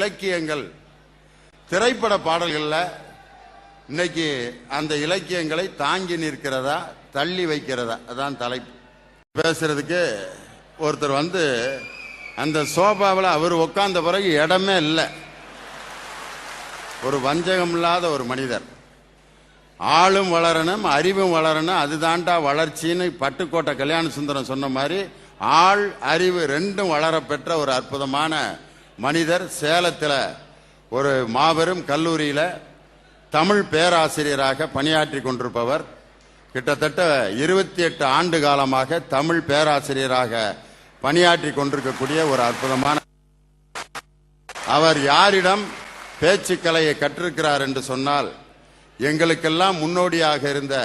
இலக்கியங்கள். திரைப்பட பாடல்களில் இன்னைக்கு அந்த இலக்கியங்களை தாங்கி நிற்கிறதா தள்ளி வைக்கிறதா? அதான் தலைப்பு. பேசுறதுக்கு ஒருத்தர் வந்து அந்த சோபாவில் அவர் உட்கார்ந்த பிறகு இடமே இல்லை. ஒரு வஞ்சகம் இல்லாத ஒரு மனிதர். ஆளும் வளரணும் அறிவும் வளரணும் அதுதான்டா வளர்ச்சின்னு பட்டுக்கோட்டை கல்யாண சுந்தரம் சொன்ன மாதிரி ஆள் அறிவு ரெண்டும் வளர பெற்ற ஒரு அற்புதமான மனிதர் சேலத்தில் ஒரு மாபெரும் கல்லூரியில் தமிழ் பேராசிரியராக பணியாற்றி கொண்டிருப்பவர். கிட்டத்தட்ட இருபத்தி எட்டு ஆண்டு காலமாக தமிழ் பேராசிரியராக பணியாற்றி கொண்டிருக்கக்கூடிய ஒரு அற்புதமான அவர் யாரிடம் பேச்சுக்கலையை கற்றிருக்கிறார் என்று சொன்னால் எங்களுக்கெல்லாம் முன்னோடியாக இருந்த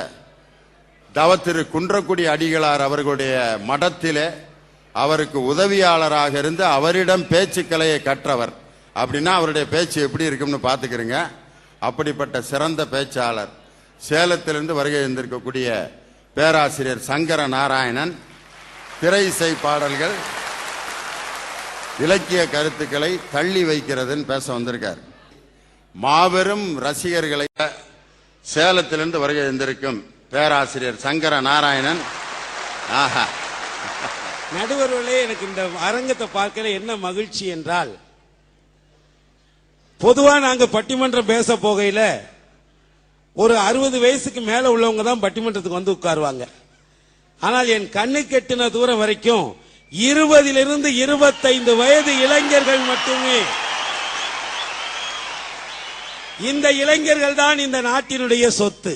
தவத்திரு குன்றக்குடி அடிகளார் அவர்களுடைய மடத்திலே அவருக்கு உதவியாளராக இருந்து அவரிடம் பேச்சுக்கலையை கற்றவர். அப்படின்னா அவருடைய பேச்சு எப்படி இருக்கும்னு பார்த்துக்கிறீங்க. அப்படிப்பட்ட சிறந்த பேச்சாளர். சேலத்திலிருந்து வருகை இருந்திருக்கக்கூடிய பேராசிரியர் சங்கர நாராயணன் திரை இசை பாடல்கள் இலக்கிய கருத்துக்களை தள்ளி வைக்கிறதுன்னு பேச வந்திருக்கார். மாபெரும் ரசிகர்களை சேலத்திலிருந்து வருகை இருந்திருக்கும் பேராசிரியர் சங்கர நாராயணன் ஆஹா. நடுவர்களே எனக்கு இந்த அரங்கத்தை பார்க்கல. என்ன மகிழ்ச்சி என்றால் பொதுவா நாங்க பட்டிமன்றம் பேச போகையில ஒரு அறுபது வயசுக்கு மேல உள்ளவங்க தான் பட்டிமன்றத்துக்கு வந்து உட்காருவாங்க. ஆனால் என் கண்ணு கெட்டின தூரம் வரைக்கும் இருபதிலிருந்து இருபத்தைந்து வயது இளைஞர்கள் மட்டுமே. இந்த இளைஞர்கள் தான் இந்த நாட்டினுடைய சொத்து.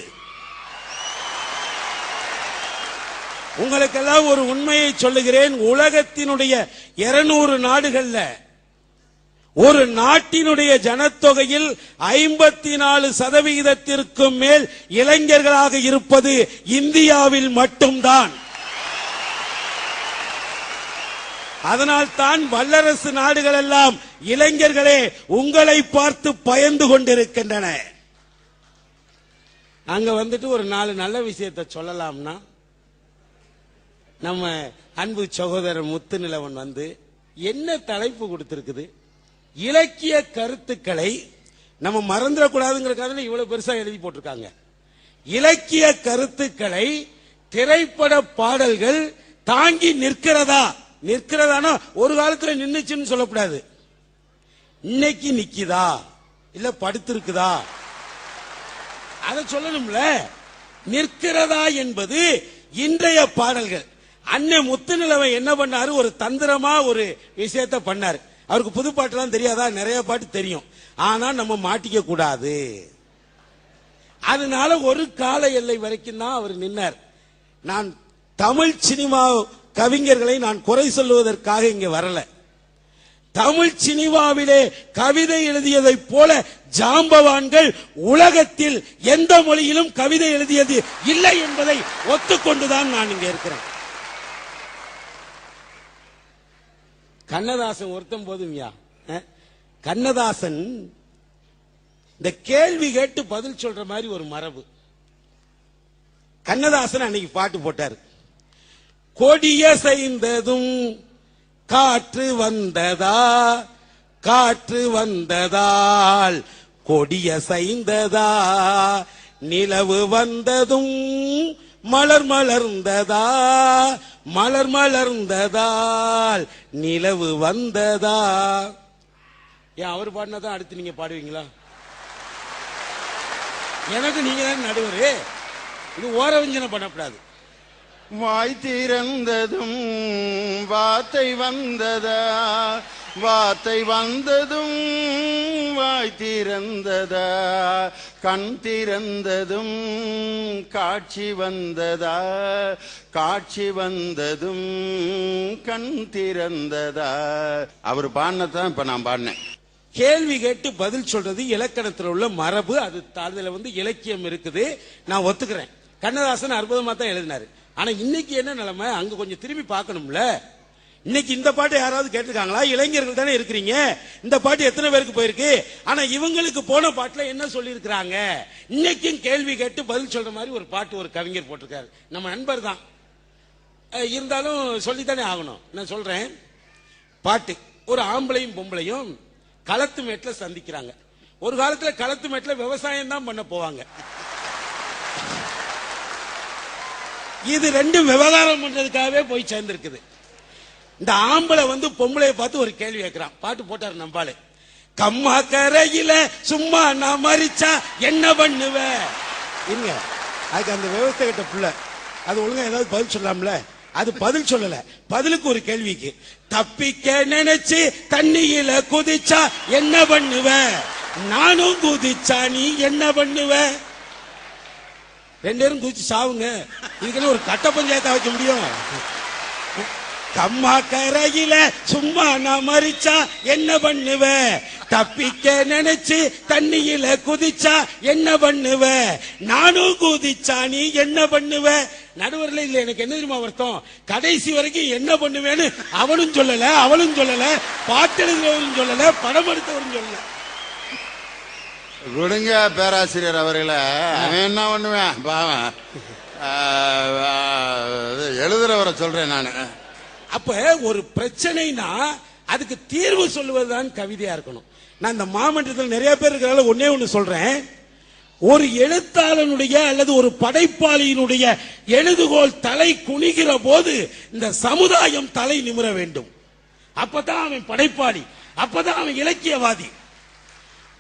உங்களுக்கெல்லாம் ஒரு உண்மையை சொல்லுகிறேன். உலகத்தினுடைய 200 நாடுகள்ல ஒரு நாட்டினுடைய ஜனத்தொகையில் ஐம்பத்தி நாலு சதவிகிதத்திற்கும் மேல் இளைஞர்களாக இருப்பது இந்தியாவில் மட்டும்தான். அதனால் தான் வல்லரசு நாடுகள் எல்லாம் இளைஞர்களே உங்களை பார்த்து பயந்து கொண்டிருக்கின்றன. அங்க வந்துட்டு ஒரு நாலு நல்ல விஷயத்தை சொல்லலாம்னா நம்ம அன்பு சகோதரர் முத்துநிலவன் வந்து என்ன தலைப்பு கொடுத்திருக்குது? இலக்கிய கருத்துக்களை நம்ம மறந்துடக்கூடாதுங்கிறதுக்காக இவ்வளவு பெருசா எழுதி போட்டிருக்காங்க. இலக்கிய கருத்துக்களை திரைப்பட பாடல்கள் தாங்கி நிற்கிறதா? நிற்கிறதானா? ஒரு காலத்துல நின்னுச்சுன்னு சொல்லக்கூடாது. இன்னைக்கு நிக்குதா? இல்ல படுத்திருக்குதா? அதை சொல்லணும்ல. நிற்கிறதா என்பது இன்றைய பாடல்கள். அண்ணன் முத்துநிலவன் என்ன பண்ணாரு? ஒரு தந்திரமா ஒரு விஷயத்த பண்ணாரு. அவருக்கு புது பாட்டுலாம் தெரியாதா? நிறைய பாட்டு தெரியும். ஆனா நம்ம மாட்டிக்க கூடாது. அதனால ஒரு கால எல்லை வரைக்கும் தான் அவர் நின்னார். நான் தமிழ் சினிமா கவிஞர்களை நான் குறை சொல்லுவதற்காக இங்க வரல. தமிழ் சினிமாவிலே கவிதை எழுதியதைப் போல ஜாம்பவான்கள் உலகத்தில் எந்த மொழியிலும் கவிதை எழுதியது இல்லை என்பதை ஒத்துக்கொண்டுதான் நான் இங்க இருக்கிறேன். கண்ணதாசன் ஒருத்தன் போதும்யா கண்ணதாசன் இந்த கேள்வி கேட்டு பதில் சொல்ற மாதிரி ஒரு மரபு. கண்ணதாசன் அன்னைக்கு பாட்டு போட்டார். கொடிய செய்ததும் காற்று வந்ததா? காற்று வந்ததால் கொடிய செய்ததா நிலவு வந்ததும் மலர் மலர்ந்ததா மலர் மலர்ந்ததால் நிலவு வந்ததா? ஏன் அவர் பாடினதான் அடுத்து நீங்க பாடுவீங்களா? எனக்கு நீங்க தான் நடுவர். இது ஓரவஞ்சனம் பண்ணக்கூடாது. வாய் திறந்ததும் வார்த்தை வந்ததா? வார்த்தை வந்ததும் வாய் திறந்ததா? கண் திறந்ததும் காட்சி வந்ததா? காட்சி வந்ததும் கண் திறந்ததா? அவர் பாடினதான் இப்ப நான் பாடினேன். கேள்வி கேட்டு பதில் சொல்றது இலக்கணத்தில் உள்ள மரபு அது அதுல வந்து இலக்கியம் இருக்குது. நான் ஒத்துக்கிறேன். கண்ணதாசன் அற்புதமா தான் எழுதினாரு. ஆனா இன்னைக்கு என்ன நிலைமை? அங்க கொஞ்சம் திரும்பி பார்க்கணும்ல? இன்னைக்கு இந்த பாட்டு யாராவது கேட்டிருக்காங்களா? இளைஞர்கள் தானே இருக்கிறீங்க. இந்த பாட்டு எத்தனை பேருக்கு போயிருக்கு? ஆனா இவங்களுக்கு போன பாட்டுல என்ன சொல்லியிருக்கிறாங்க? இன்னைக்கும் கேள்வி கேட்டு பதில் சொல்ற மாதிரி ஒரு பாட்டு ஒரு கவிஞர் போட்டிருக்காரு. நம்ம நண்பர் தான். இருந்தாலும் சொல்லித்தானே ஆகணும். நான் சொல்றேன். பாட்டு. ஒரு ஆம்பளையும் பொம்பளையும் களத்து மேட்டில் சந்திக்கிறாங்க. ஒரு காலத்துல களத்து மேட்டில் விவசாயம் தான் பண்ண போவாங்க. இது ரெண்டும் விவகாரம் பண்றதுக்காகவே போய் சேர்ந்திருக்குது. இந்த ஆம்பளை வந்து பொம்பளைய பார்த்து ஒரு கேள்வி கேட்கிறான். பாட்டு போட்டாரு நம்பாளு. கம்மா கரையில சும்மா நான் மறிச்சா என்ன பண்ணுவ? இருங்க. அதுக்கு அந்த விவசாய கிட்ட புள்ள அது ஒழுங்கா ஏதாவது பதில் சொல்லலாம்ல அது பதில் சொல்லல. பதிலுக்கு ஒரு கேள்விக்கு தப்பிக்க நினைச்சு தண்ணியில குதிச்சா என்ன பண்ணுவ? நானும் குதிச்சா நீ என்ன பண்ணுவ? ரெண்டு பேரும் குதிச்சு சாவுங்க. இதுக்குன்னு ஒரு கட்ட பஞ்சாயத்தை வைக்க முடியும்? கம்மா கரையில சும்மா நான் மறிச்சா என்ன பண்ணுவ? தப்பிக்க நினைச்சு தண்ணியில குதிச்சா என்ன பண்ணுவ? நானும் குதிச்சா நீ என்ன பண்ணுவ? நடுவரில் இல்ல எனக்கு என்ன தெரியுமா வருத்தம்? கடைசி வரைக்கும் என்ன பண்ணுவேன்னு அவனும் சொல்லல அவளும் சொல்லல பாட்டெழுதுறவரும் சொல்லல படம் எடுத்தவரும் சொல்லல. விடுங்க பேராசிரியர் அவர்களை. அவன் என்ன பண்ணுவேன்? பாவன் எழுதுறவரை சொல்றேன் நான். அப்ப ஒரு பிரச்சனைனா அதுக்கு தீர்வு சொல்லுவதுதான் கவிதையா இருக்கணும். நான் இந்த மாமன்றத்தில் நிறைய பேர் இருக்கிறதால ஒன்னே ஒண்ணு சொல்றேன். ஒரு எழுத்தாளனுடைய அல்லது ஒரு படைப்பாளியினுடைய எழுதுகோல் தலை குனிகிற போது இந்த சமுதாயம் தலை நிமிர வேண்டும். அப்பதான் அவன் படைப்பாளி. அப்பதான் அவன் இலக்கியவாதி.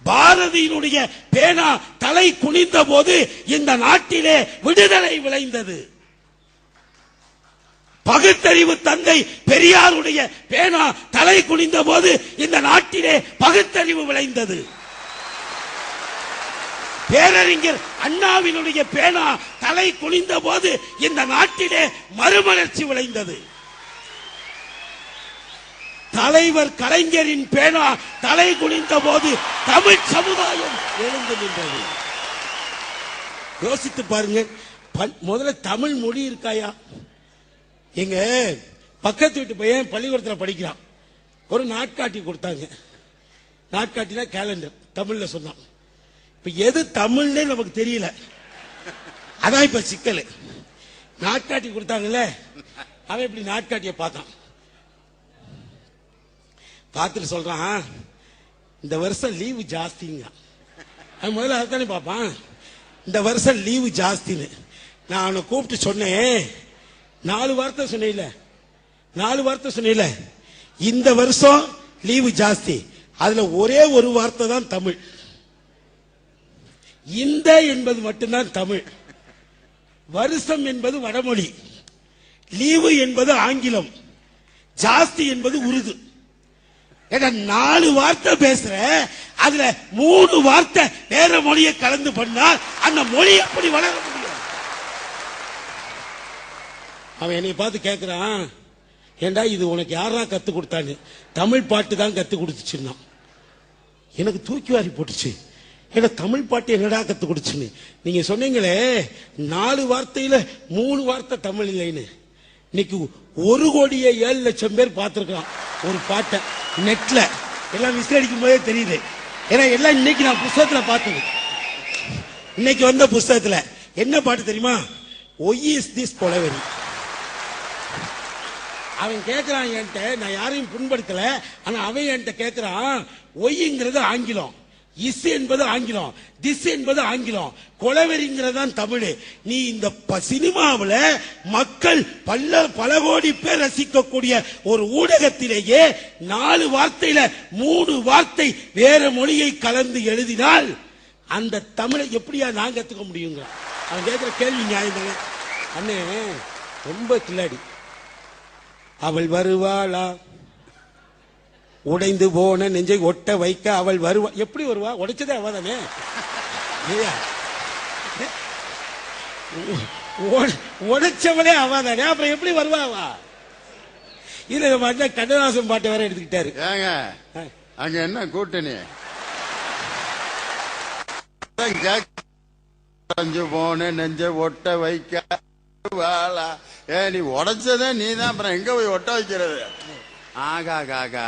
பாரதியினுடைய பேனா தலை குனிந்த போது இந்த நாட்டிலே விடுதலை விளைந்தது. பகுத்தறிவு தந்தை பெரியாருடைய பேனா தலை குனிந்த போது இந்த நாட்டிலே பகுத்தறிவு விளைந்தது. பேரறிஞர் அண்ணாவினுடைய பேனா தலை குனிந்த போது இந்த நாட்டிலே மறுமலர்ச்சி விளைந்தது. தலைவர் கலைஞரின் பேனா தலை குனிந்த போது தமிழ் சமுதாயம் எழுந்து நின்றது. யோசித்து பாருங்க முதல்ல தமிழ் மொழி இருக்காயா? எங்க பக்கத்து வீட்டு பையன் பள்ளிக்கூடத்தில் படிக்கிறான். ஒரு நாட்காட்டி கொடுத்தாங்க. நாட்காட்டினா கேலண்டர் தமிழ்ல சொன்னான். இப்ப எது தமிழ்னே நமக்கு தெரியல. அதான் இப்ப சிக்கல். நாட்காட்டி கொடுத்தாங்கல்ல அவன் இப்படி நாட்காட்டிய பார்த்தான். பார்த்துட்டு சொல்றான் இந்த வருஷம் லீவு ஜாஸ்திங்க. அவன் முதல்ல தானே பார்ப்பான். இந்த வருஷம் லீவு ஜாஸ்தின்னு. நான் அவனை கூப்பிட்டு சொன்னேன் நாலு வார்த்தை சொன்னேன்ல. நாலு வார்த்தை சொன்னேன்ல. இந்த வருஷம் லீவு ஜாஸ்தி. அதுல ஒரே ஒரு வார்த்தை தான் தமிழ். இந்த என்பது மட்டும்தான் தமிழ். வருஷம் என்பது வடமொழி. லீவு என்பது ஆங்கிலம். ஜாஸ்தி என்பது உருது. ஏன்னா நாலு வார்த்தை பேசுற அதுல மூணு வார்த்தை வேற மொழியை கலந்து பண்ணால் அந்த மொழி எப்படி வளரும் முடியும் அவன் என்னை பார்த்து கேட்கிறான் ஏண்டா இது உனக்கு யாரா கத்து கொடுத்தான்னு தமிழ் பாட்டு தான் கத்து கொடுத்துச்சுன்னா. எனக்கு தூக்கி வாரி போட்டுச்சு. ஏன்னா தமிழ் பாட்டு என்னடா கத்து கொடுச்சுன்னு. நீங்க சொன்னீங்களே நாலு வார்த்தையில மூணு வார்த்தை தமிழ் இல்லைன்னு. இன்னைக்கு ஒரு கோடியே ஏழு லட்சம் பேர் பார்த்திருக்கான் ஒரு பாட்டை நெட்ல. எல்லாம் விசில் அடிக்கும் போதே தெரியுது. ஏன்னா எல்லாம் இன்னைக்கு நான் புஸ்தகத்துல பார்த்தது. இன்னைக்கு வந்த புஸ்தகத்துல என்ன பாட்டு தெரியுமா? ஒய் இஸ் திஸ் கொலவெறி அவன் கேட்கிறான் என்கிட்ட நான் யாரையும் புண்படுத்தல ஆனா அவன் என்கிட்ட கேட்கிறான் ஒய்ங்கிறது ஆங்கிலம் இஸ் என்பது ஆங்கிலம் திஸ் என்பது ஆங்கிலம் கொலவெறிங்கிறதான் தமிழ். நீ இந்த ப- மக்கள் பல்ல பல கோடி பேர் ரசிக்கக்கூடிய ஒரு ஊடகத்திலேயே நாலு வார்த்தையில மூணு வார்த்தை வேற மொழியை கலந்து எழுதினால் அந்த தமிழை எப்படியா நான் கத்துக்க முடியுங்க அவன் கேட்கிற கேள்வி நியாயம் தானே அண்ணே ரொம்ப கில்லாடி. அவள் வருவாளா? உடைந்து போன நெஞ்சை ஒட்ட வைக்க அவள் வருவா எப்படி வருவா? உடைச்சதே அவ தானே இல்லையா? உ- உடைச்சவளே அவ தானே அப்புறம் எப்படி வருவா அவ? இதுல அண்ணன் கண்ணதாசன் பாட்டை வேற எடுத்துக்கிட்டாரு. அங்க என்ன கூட்டணி? போன நெஞ்ச ஒட்ட வைக்க வாழா ஏ நீ உடைச்சதே நீ தான் அப்புறம் எங்க போய் ஒட்ட வைக்கிறது? ஆகா காகா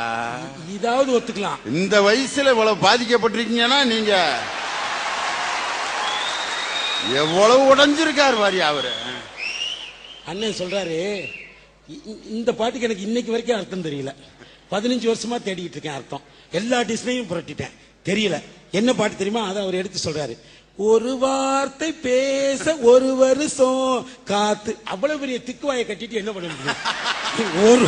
இதாவது ஒத்துக்கலாம். இந்த வயசுல இவ்வளவு பாதிக்கப்பட்டிருக்கீங்கன்னா நீங்க எவ்வளவு உடைஞ்சிருக்காரு வாரி அவரு. அண்ணன் சொல்றாரு இந்த பாட்டுக்கு எனக்கு இன்னைக்கு வரைக்கும் அர்த்தம் தெரியல. பதினஞ்சு வருஷமா தேடிக்கிட்டு இருக்கேன் அர்த்தம். எல்லா டிஸ்னையும் புரட்டிட்டேன். தெரியல. என்ன பாட்டு தெரியுமா? அதை அவர் எடுத்து சொல்றாரு. ஒரு வார்த்தை பேச ஒரு வருஷம் காத்து அவ்வளவு பெரிய திக்குவாயை கட்டிட்டு என்ன பண்ண முடியும்? ஒரு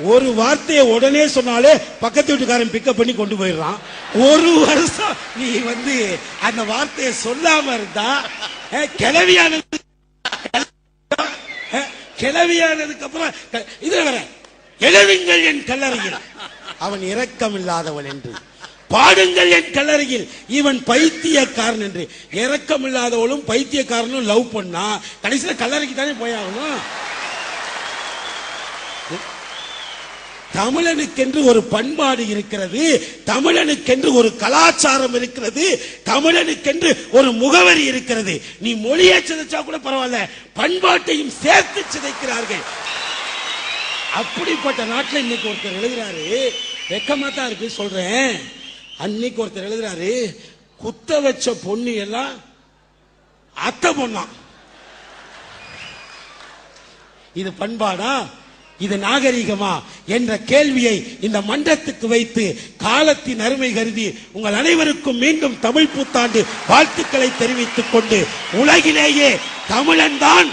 ஒரு வார்த்தையை உடனே சொன்னாலே பக்கத்து வீட்டுக்காரன் பிக்கப் பண்ணி கொண்டு போயிடுறான். ஒரு வருஷம் நீ வந்து அந்த வார்த்தையை சொல்லாம இருந்தா கிளவியானது கிளவியானதுக்கு அப்புறம் க- இதுல வர எழுவிங்கள் என் கல்லறையில். அவன் இரக்கம் இல்லாதவன் என்று. பாடுங்கள் என் கல்லறையில் இவன் பைத்தியக்காரன் என்று. இரக்கம் இல்லாதவளும் பைத்தியக்காரனும் லவ் பண்ணா கடைசியில் கல்லறைக்கு தானே போயாகணும்? தமிழனுக்கென்று ஒரு பண்பாடு இருக்கிறது தமிழனுக்கென்று ஒரு கலாச்சாரம் இருக்கிறது தமிழனுக்கென்று ஒரு முகவரி இருக்கிறது. நீ மொழியை சிதைச்சா கூட பரவாயில்ல பண்பாட்டையும் சேர்த்து சிதைக்கிறார்கள். அப்படிப்பட்ட நாட்டில் இன்னைக்கு ஒருத்தர் எழுதுறாரு வெக்கமா தான் இருக்கு சொல்றேன். அன்னைக்கு ஒருத்தர் எழுதுறாரு குத்த வச்ச பொண்ணு எல்லாம் அத்தை பொண்ணா. இது பண்பாடா? இது நாகரிகமா? என்ற கேள்வியை இந்த மன்றத்துக்கு வைத்து காலத்தின் அருமை கருதி உங்கள் அனைவருக்கும் மீண்டும் தமிழ் புத்தாண்டு வாழ்த்துக்களை தெரிவித்துக் கொண்டு உலகிலேயே தமிழன் தான்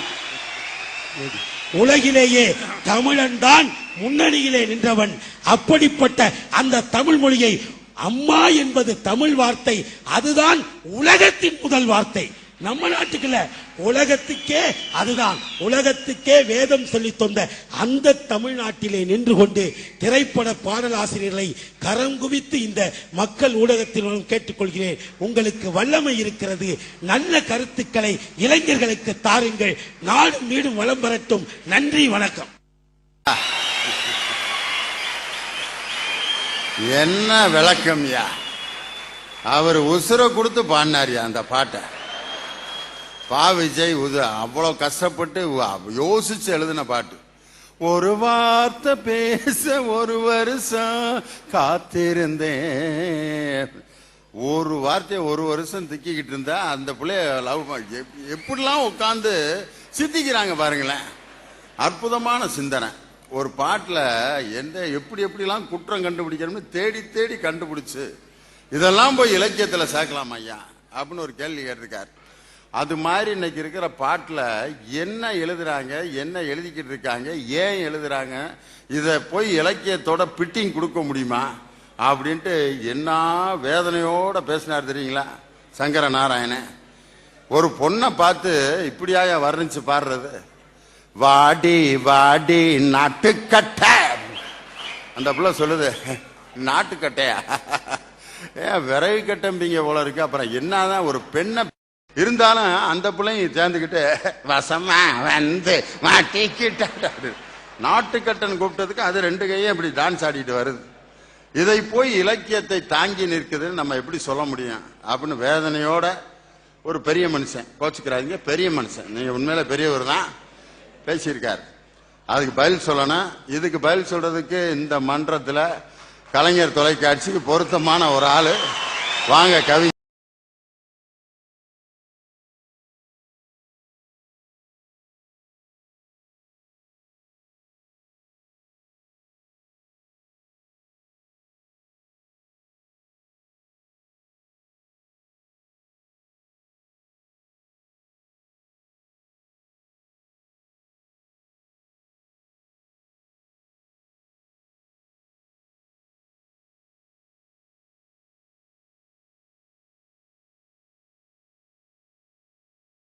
உலகிலேயே தமிழன் தான் முன்னணியிலே நின்றவன். அப்படிப்பட்ட அந்த தமிழ் மொழியை அம்மா என்பது தமிழ் வார்த்தை அதுதான் உலகத்தின் முதல் வார்த்தை. நம்ம நாட்டுக்குள்ள உலகத்துக்கே அதுதான் உலகத்துக்கே வேதம் சொல்லி தந்த அந்த தமிழ்நாட்டிலே நின்று கொண்டு திரைப்பட பாடலாசிரியர்களை கரம் குவித்து இந்த மக்கள் ஊடகத்தில் கேட்டுக்கொள்கிறேன். உங்களுக்கு வல்லமை இருக்கிறது. நல்ல கருத்துக்களை இளைஞர்களுக்கு தாருங்கள். நாடும் நீடும் வளம் பெறட்டும். நன்றி வணக்கம். என்ன விளக்கம்யா அவர் உசுரை கொடுத்து பாடினார்யா அந்த பாட்டை. பா விஜய் உது அவ்வளோ கஷ்டப்பட்டு யோசிச்சு எழுதின பாட்டு. ஒரு வார்த்தை பேச ஒரு வருஷம் காத்திருந்தேன். ஒரு வார்த்தையை ஒரு வருஷம் திக்கிக்கிட்டு இருந்தா அந்த பிள்ளைய லவ் எப்படிலாம் உட்காந்து சித்திக்கிறாங்க பாருங்களேன். அற்புதமான சிந்தனை. ஒரு பாட்டில் எந்த எப்படி எப்படிலாம் குற்றம் கண்டுபிடிக்கணும்னு தேடி தேடி கண்டுபிடிச்சு இதெல்லாம் போய் இலக்கியத்தில் சேர்க்கலாம் ஐயா அப்படின்னு ஒரு கேள்வி கேட்டிருக்கார். அது மாதிரி இன்னைக்கு இருக்கிற பாட்டில் என்ன எழுதுறாங்க என்ன எழுதிக்கிட்டு இருக்காங்க ஏன் எழுதுறாங்க இதை போய் இலக்கியத்தோட பிட்டிங் கொடுக்க முடியுமா அப்படின்ட்டு என்ன வேதனையோட பேசினார் தெரியுங்களா? சங்கர நாராயணன் ஒரு பொண்ணை பார்த்து இப்படியாக வர்ணிச்சு பாடுறது? வாடி வாடி நாட்டுக்கட்டை. அந்த பிள்ளை சொல்லுது நாட்டுக்கட்டையா? ஏன் விறகு கட்டம்பிங்க போல இருக்கு. அப்புறம் என்னதான் ஒரு பெண்ணை இருந்தாலும் அந்த பிள்ளையும் சேர்ந்துக்கிட்டு வசமா வந்து மாட்டிக்கிட்டாரு. நாட்டுக்கட்டன் கூப்பிட்டதுக்கு அது ரெண்டு கையும் இப்படி டான்ஸ் ஆடிட்டு வருது. இதை போய் இலக்கியத்தை தாங்கி நிற்குதுன்னு நம்ம எப்படி சொல்ல முடியும்? அப்படின்னு வேதனையோட ஒரு பெரிய மனுஷன் கோச்சுக்கிறாதீங்க. பெரிய மனுஷன். நீங்க உண்மையில பெரியவர் தான். பேசியிருக்கார். அதுக்கு பதில் சொல்லணும். இதுக்கு பதில் சொல்றதுக்கு இந்த மன்றத்துல கலைஞர் தொலைக்காட்சிக்கு பொருத்தமான ஒரு ஆளு. வாங்க கவி.